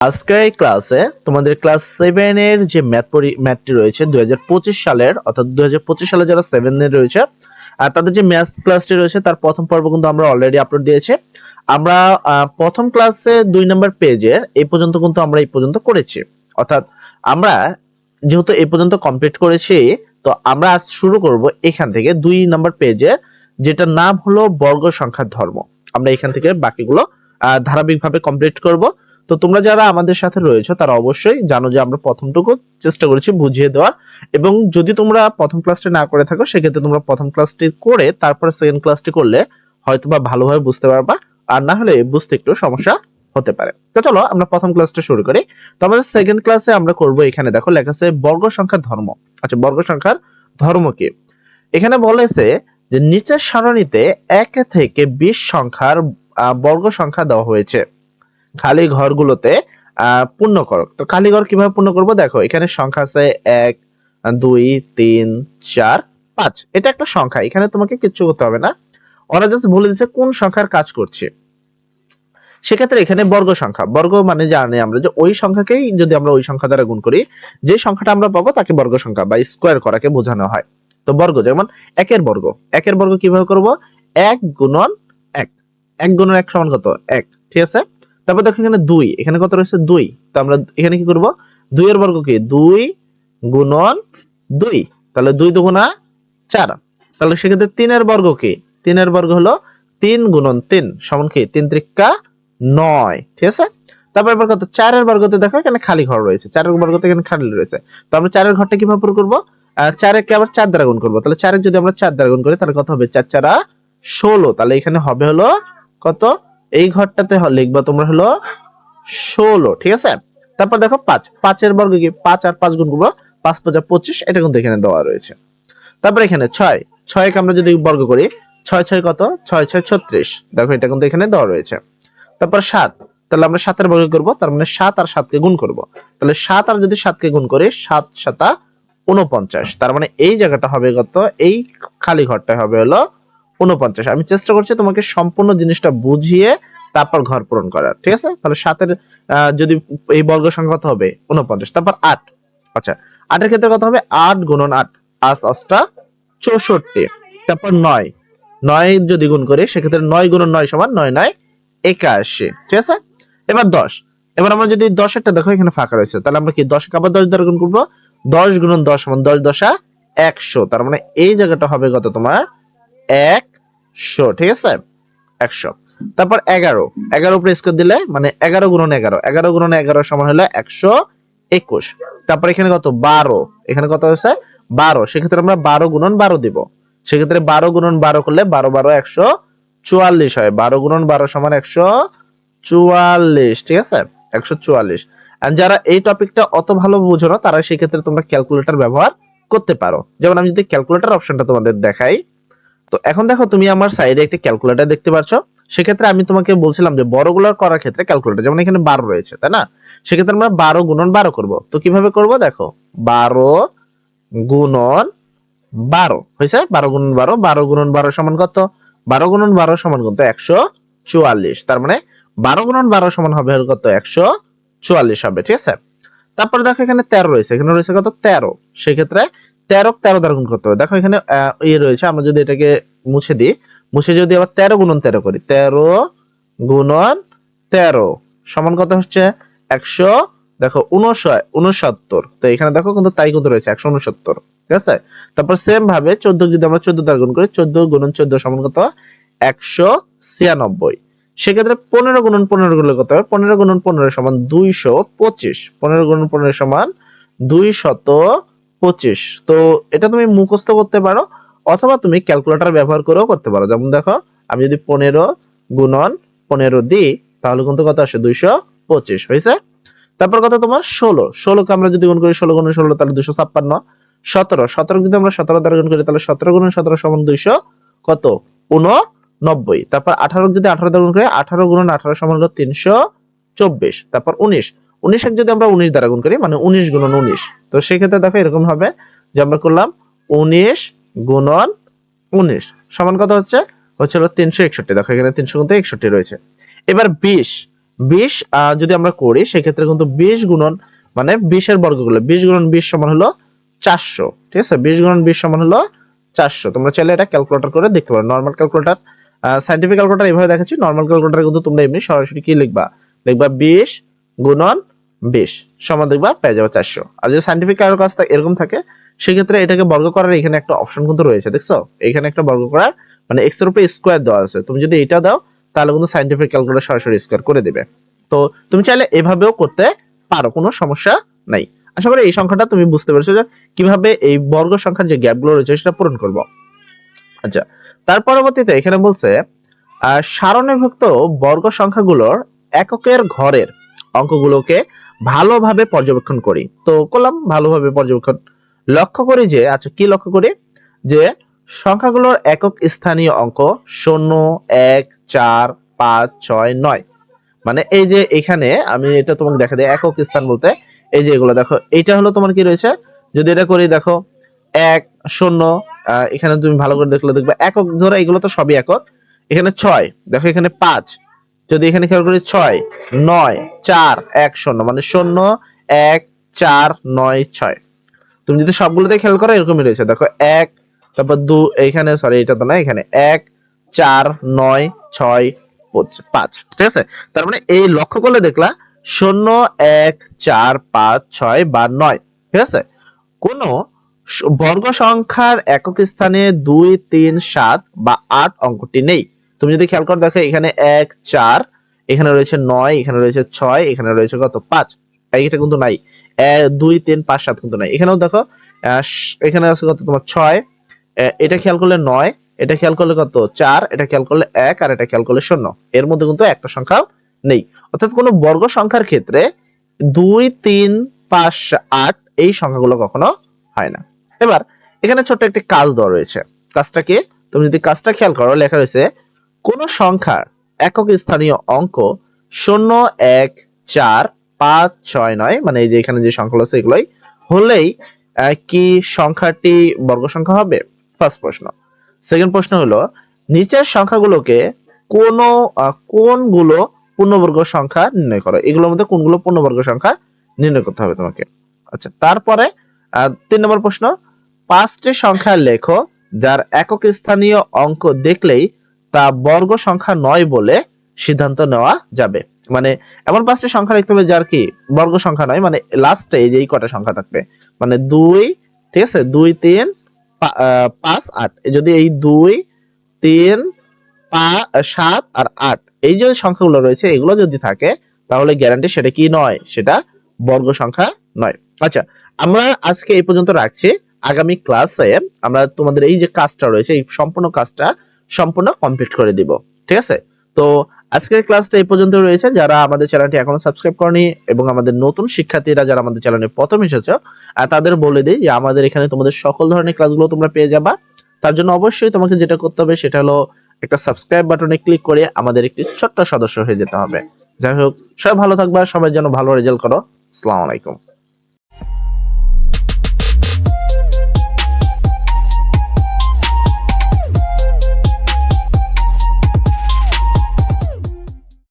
আজকের এই ক্লাসে তোমাদের ক্লাস সেভেন এর যে ম্যাথ পরি ম্যাথটি রয়েছে দুই হাজার পঁচিশ সালের, অর্থাৎ দুই হাজার পঁচিশ সালে যারা সেভেন এর রয়েছে, আর তাদের যে ম্যাথ ক্লাসটি রয়েছে তার প্রথম পর্ব কিন্তু আমরা অলরেডি আপলোড দিয়েছি। আমরা প্রথম ক্লাসে দুই নম্বর পেজের এই পর্যন্ত কিন্তু আমরা এই পর্যন্ত করেছি। অর্থাৎ আমরা যেহেতু এই পর্যন্ত কমপ্লিট করেছি, তো আমরা আজ শুরু করব এখান থেকে দুই নম্বর পেজের যেটার নাম হলো বর্গ সংখ্যার ধর্ম। আমরা এখান থেকে বাকিগুলো ধারাবাহিকভাবে কমপ্লিট করব। তো তোমরা যারা আমাদের সাথে রয়েছে, তারা অবশ্যই জানো যে আমরা প্রথমটুকু চেষ্টা করেছি বুঝিয়ে দেওয়ার এবং যদি তোমরা প্রথম ক্লাসটি না করে থাকো, সেক্ষেত্রে তোমরা প্রথম ক্লাসটি করে তারপর সেকেন্ড ক্লাসটি করলে হয়তো বা ভালোভাবে বুঝতে পারবা। আর না হলে বুঝতে একটু সমস্যা হতে পারে। তো চলো আমরা প্রথম ক্লাসটা শুরু করি। তো আমাদের সেকেন্ড ক্লাসে আমরা করব এখানে দেখো, লেখা আছে বর্গ সংখ্যার ধর্ম। আচ্ছা বর্গ সংখ্যার ধর্ম কি? এখানে বলেছে যে নিচের সারণীতে এক থেকে বিশ সংখ্যার বর্গ সংখ্যা দেওয়া হয়েছে। খালি ঘরগুলোতে পূর্ণ করো। তো খালি ঘর কীভাবে পূর্ণ করব? দেখো, এখানে সংখ্যা আছে এক, দুই, তিন, চার, পাঁচ। এটা একটা সংখ্যা, এখানে তোমাকে কিচ্ছু করতে হবে না। ওরা জাস্ট বলে দিচ্ছে কোন সংখ্যার কাজ করছে। সেক্ষেত্রে এখানে বর্গ সংখ্যা। বর্গ মানে জানি আমরা যে ওই সংখ্যাকেই যদি আমরা ওই সংখ্যা দ্বারা গুণ করি, যে সংখ্যাটা আমরা পাবো তাকে বর্গ সংখ্যা বা স্কোয়ার করাকে বোঝানো হয়। তো বর্গ, যেমন একের বর্গ। একের বর্গ কীভাবে করব? এক গুণন এক। এক গুণন এক সমান কত? এক। ঠিক আছে? তারপর দেখো এখানে দুই। এখানে কত রয়েছে? দুই। তো আমরা এখানে কি করব? এর বর্গ কি? দুই গুণন দুই। তাহলে দুই দুগুণা চার। তাহলে সেক্ষেত্রে তিনের বর্গ কি? তিনের বর্গ হলো তিন গুণন তিন। সমান কি? তিন ত্রিকা নয়। ঠিক আছে? তারপর এবার কত? চারের বর্গতে দেখো এখানে খালি ঘর রয়েছে। চারের বর্গতে এখানে খালি রয়েছে। তো আমরা চারের ঘরটা কীভাবে পুরো করব? আহ, চারেরকে আবার চার দ্বারা গুণ করব। তাহলে চারের যদি আমরা চার দ্বারা গুণ করি তাহলে কত হবে? চার চারা ষোলো। তাহলে এখানে হবে হলো কত? এই ঘরটাতে লিখবা তোমরা হলো ষোলো, ঠিক আছে? তারপর দেখো পাঁচ। পাঁচের বর্গ কি? পাঁচ আর পাঁচ গুণ করব। পাঁচ, পাঁচা পঁচিশ, এটা কিন্তু এখানে দেওয়া রয়েছে। তারপর এখানে ছয়। ছয়কে আমরা যদি বর্গ করি, ছয় ছয় কত? ছয় ছয়, ছত্রিশ। দেখো এটা কিন্তু এখানে দেওয়া রয়েছে। তারপর সাত। তাহলে আমরা সাতের বর্গ করব, তার মানে সাত আর সাতকে গুণ করব। তাহলে সাত আর যদি সাতকে গুণ করি, সাত সাতা উনপঞ্চাশ তার মানে এই জায়গাটা হবে কত? এই খালি ঘরটা হবে হলো উনপঞ্চাশ আমি চেষ্টা করছি তোমাকে সম্পূর্ণ জিনিসটা বুঝিয়ে তারপর ঘর পূরণ করার, ঠিক আছে? তাহলে সাতের যদি এই বর্গ সংখ্যা কত হবে? উনপঞ্চাশ তারপর আট। আচ্ছা আটের ক্ষেত্রে কত হবে? আট গুণন আট আট আটটা চৌষট্টি। তারপর নয়। নয় যদি গুণ করি, সেক্ষেত্রে নয় গুণন নয় সমান নয় নয় একাশি। ঠিক আছে? এবার দশ। এবার আমরা যদি দশেরটা দেখো, এখানে ফাঁকা রয়েছে। তাহলে আমরা কি দশ আবার দশ দ্বারা গুণ করব? দশ গুণন দশ সমান দশ দশা একশো। তার মানে এই জায়গাটা হবে কত তোমার? একশো, ঠিক আছে? একশো। তারপর এগারো। এগারো উপরে স্কোয়ার দিলে মানে এগারো গুণন এগারো। এগারো গুণন এগারো সমান হলো একশো একুশ। তারপর এখানে কত? বারো। এখানে কত হয়েছে? বারো। সেক্ষেত্রে আমরা বারো গুণন বারো দিব। সেক্ষেত্রে বারো গুণন বারো করলে বারো বারো একশো চুয়াল্লিশ হয়। বারো গুণন বারো সমান একশো চুয়াল্লিশ, ঠিক আছে? একশো চুয়াল্লিশ। আর যারা এই টপিকটা অত ভালো বুঝো না, তারা সেক্ষেত্রে তোমরা ক্যালকুলেটর ব্যবহার করতে পারো। যেমন আমি যদি ক্যালকুলেটর অপশনটা তোমাদের দেখাই তো এখন দেখো তুমি আমার সাইডে একটা ক্যালকুলেটর দেখতে পাচ্ছ সেক্ষেত্রে আমি তোমাকে বলছিলাম যে বড়গুলো করার ক্ষেত্রে ক্যালকুলেটর যেমন এখানে বারো রয়েছে, তাই না? সেক্ষেত্রে আমরা বারো গুণন বারো করব। তো কীভাবে করব? দেখো, বারো গুণন বারো। হয়েছে? বারো গুণন বারো বারো গুণন বারো সমান কত? বারো গুণন বারো সমান কত? একশো চুয়াল্লিশ। তার মানে বারো গুণন বারো সমান হবে কত? একশো চুয়াল্লিশ হবে, ঠিক আছে? তারপরে দেখো এখানে তেরো রয়েছে। এখানে রয়েছে কত? তেরো। সেক্ষেত্রে তেরো তেরো দ্বারা গুণ করতে হবে। দেখো এখানে ইয়ে রয়েছে, আমরা যদি এটাকে মুছে দিই, মুছে যদি আবার তেরো গুণন তেরো করি, তেরো গুণন তেরো, সমান কত হচ্ছে? একশো, দেখো উনষাট উনসত্তর তো এখানে দেখো কিন্তু তাই কিন্তু রয়েছে, একশো উনসত্তর ঠিক আছে? তারপর সেম ভাবে চোদ্দ যদি আমরা চোদ্দ দ্বারা গুণ করি, চোদ্দ গুণন চোদ্দ সমান কত? একশো ছিয়ানব্বই। সেক্ষেত্রে পনেরো গুণন পনেরো গুলো কত হবে? পনেরো গুণন পনেরো সমান দুইশো পঁচিশ। পনেরো গুণন পনেরো সমান দুই শত পঁচিশ। তো এটা তুমি মুখস্থ করতে পারো, অথবা তুমি ক্যালকুলেটর ব্যবহার করেও করতে পারো। যেমন দেখো, আমি যদি পনেরো গুণন পনেরো দিই, তাহলে কিন্তু কত আসে? দুইশো পঁচিশ। হয়েছে তারপর কত তোমার? ষোলো। ষোলোকে আমরা যদি গুণ করি, ষোলো গুণন ষোলো, তাহলে দুশো ছাপ্পান্ন। সতেরো। সতেরো যদি আমরা সতেরো দ্বারা গুণ করি, তাহলে সতেরো গুণন সতেরো সমান দুইশো কত? উননব্বই তারপর আঠারো যদি আঠারো দ্বারা গুণ করি, আঠারো গুণন আঠারো সমান হলো তিনশো চব্বিশ। তারপর উনিশ। উনিশের যদি আমরা উনিশ দ্বারা গুণ করি মানে উনিশ গুণন উনিশ। তো সেক্ষেত্রে দেখো এরকম হবে যে আমরা করলাম উনিশ গুণন উনিশ। সমান কত হচ্ছে? হচ্ছে তিনশো একষট্টি। দেখো এখানে তিনশো কিন্তু একষট্টি রয়েছে। এবার বিশ। বিশ যদি আমরা করি, সেক্ষেত্রে কিন্তু বিশ গুণন মানে বিশের বর্গগুলো, বিশ গুণন বিশ সমান হলো চারশো। ঠিক আছে? বিশ গুণন বিশ সমান হলো চারশো। তোমরা চাইলে এটা ক্যালকুলেটর করে দেখতে পারো। নর্মাল ক্যালকুলেটর সাইন্টিফিক ক্যালকুলেটর এইভাবে দেখাচ্ছি। নর্মাল ক্যালকুলেটর কিন্তু তোমরা এমনি সরাসরি কি লিখবা? লিখবা বিশ গুণন বিশ। সমান দেখবা পেয়ে যাবে চারশো। আর যদি সাইন্টিফিক কারও কাজ এরকম থাকে, সেক্ষেত্রে এটাকে বর্গ করার এখানে একটা অপশন কিন্তু রয়েছে, দেখছ? এখানে একটা বর্গ করার মানে এক্সের উপরে স্কোয়ার দেওয়া আছে। তুমি যদি এটা দাও, তাহলে কিন্তু সাইন্টিফিক ক্যালকুলেটর সরাসরি স্কোয়ার করে দিবে। তো তুমি চাইলে এভাবেও করতে পারো, কোনো সমস্যা নাই। আশা করি এই সংখ্যাটা তুমি বুঝতে পেরেছ যে কীভাবে এই বর্গ সংখ্যার যে গ্যাপগুলো রয়েছে, সেটা পূরণ করব। আচ্ছা তার পরবর্তীতে এখানে বলছে সারণীভুক্ত বর্গ সংখ্যাগুলোর এককের ঘরের অঙ্কগুলোকে ভালোভাবে পর্যবেক্ষণ করি। তো করলাম, ভালোভাবে পর্যবেক্ষণ। লক্ষ্য করি যে আচ্ছা কি লক্ষ্য করি? যে, সংখ্যাগুলোর একক স্থানীয় অঙ্ক শূন্য, এক, চার, পাঁচ, ছয়, নয়। মানে এই যে এখানে আমি এটা তোমাকে দেখা দিই, একক স্থান বলতে। এই যে এগুলো দেখো এটা হলো তোমার কি রয়েছে? যদি এটা করি, দেখো, এক, শূন্য এখানে তুমি ভালো করে দেখলে দেখবে, একক, ধরো এগুলো তো সবই একক। এখানে ছয়, দেখো এখানে পাঁচ। যদি এখানে খেয়াল করি, ছয়, নয়, চার, এক, শূন্য মানে শূন্য, এক, চার, নয়, ছয়। তুমি যদি সবগুলোতে খেয়াল করো, এরকমই রয়েছে। দেখো, এক, তারপর দু, এইখানে সরি এটা তো না, এখানে। এক, চার, নয়, ছয়, পাঁচ ঠিক আছে? তার মানে এই লক্ষ্য করলে দেখলা, শূন্য, এক, চার, পাঁচ, ছয় বা নয়, ঠিক আছে? কোন বর্গ সংখ্যার একক স্থানে দুই, তিন, সাত বা আট অঙ্কটি নেই। তুমি যদি খেয়াল করে দেখো, এখানে এক, চার, এখানে রয়েছে নয়, এখানে রয়েছে ছয়, এখানে রয়েছে কত? পাঁচ। এইটা কিন্তু নাই। দুই, তিন, পাঁচ, সাত কিন্তু নাই। এখানেও দেখো এখানে আছে কত? তোমার ছয়। এটা খেয়াল করলে নয়, এটা খেয়াল করলে কত? চার, এটা খেয়াল করলে এক, আর এটা খেয়াল করলে শূন্য। এর মধ্যে কিন্তু একটা সংখ্যা নেই। অর্থাৎ কোনো বর্গ সংখ্যার ক্ষেত্রে দুই, তিন, পাঁচ, আট এই সংখ্যাগুলো কখনো হয় না। এবার, এখানে ছোট্ট একটি কাজ দেওয়া রয়েছে। কাজটা কি? তুমি যদি কাজটা খেয়াল করো, লেখা রয়েছে কোন সংখ্যার একক স্থানীয় অঙ্ক শূন্য, এক, চার, পাঁচ, ছয়, নয় মানে এই যে এখানে যে সংখ্যাগুলো আছে এগুলোই হলেই কি সংখ্যাটি বর্গ সংখ্যা হবে? ফার্স্ট প্রশ্ন। সেকেন্ড প্রশ্ন হলো, নিচের সংখ্যাগুলোকে কোন কোনগুলো পূর্ণবর্গ সংখ্যা নির্ণয় করো? এগুলোর মধ্যে কোনগুলো পূর্ণবর্গ সংখ্যা নির্ণয় করতে হবে তোমাকে? আচ্ছা তারপরে তিন নম্বর প্রশ্ন, পাঁচটি সংখ্যা লেখো যার একক স্থানীয় অঙ্ক দেখলেই তা বর্গ সংখ্যা নয় বলে সিদ্ধান্ত নেওয়া যাবে। মানে এমন পাঁচটি সংখ্যা লিখতে হবে যার কি বর্গ সংখ্যা নয় মানে লাস্টে এই যে এই কটা সংখ্যা থাকবে। মানে দুই, ঠিক আছে? দুই, তিন পাঁচ, আট। যদি এই দুই, তিন সাত আর আট এই যে সংখ্যাগুলো রয়েছে, এগুলো যদি থাকে, তাহলে গ্যারান্টি সেটা কি নয়? সেটা বর্গ সংখ্যা নয়। আচ্ছা আমরা আজকে এই পর্যন্ত রাখছি। আগামী ক্লাসে আমরা তোমাদের এই যে কাজটা রয়েছে, এই সম্পূর্ণ কাজটা সম্পূর্ণ কমপ্লিট করে দিব, ঠিক আছে? তো আজকের ক্লাসটা এই পর্যন্ত রয়েছে। যারা আমাদের চ্যানেলটি এখনও সাবস্ক্রাইব করনি এবং আমাদের নতুন শিক্ষার্থীরা যারা আমাদের চ্যানেলে প্রথম এসেছ তাদের বলে দিই যে আমাদের এখানে তোমাদের সকল ধরনের ক্লাসগুলো তোমরা পেয়ে যাবা। তার জন্য অবশ্যই তোমাকে যেটা করতে হবে সেটা হলো একটা সাবস্ক্রাইব বাটনে ক্লিক করে আমাদের একটি ছোট্ট সদস্য হয়ে যেতে হবে। যাই হোক, সবাই ভালো থাকবা, সবাই যেন ভালো রেজাল্ট করো। আসসালামু আলাইকুম।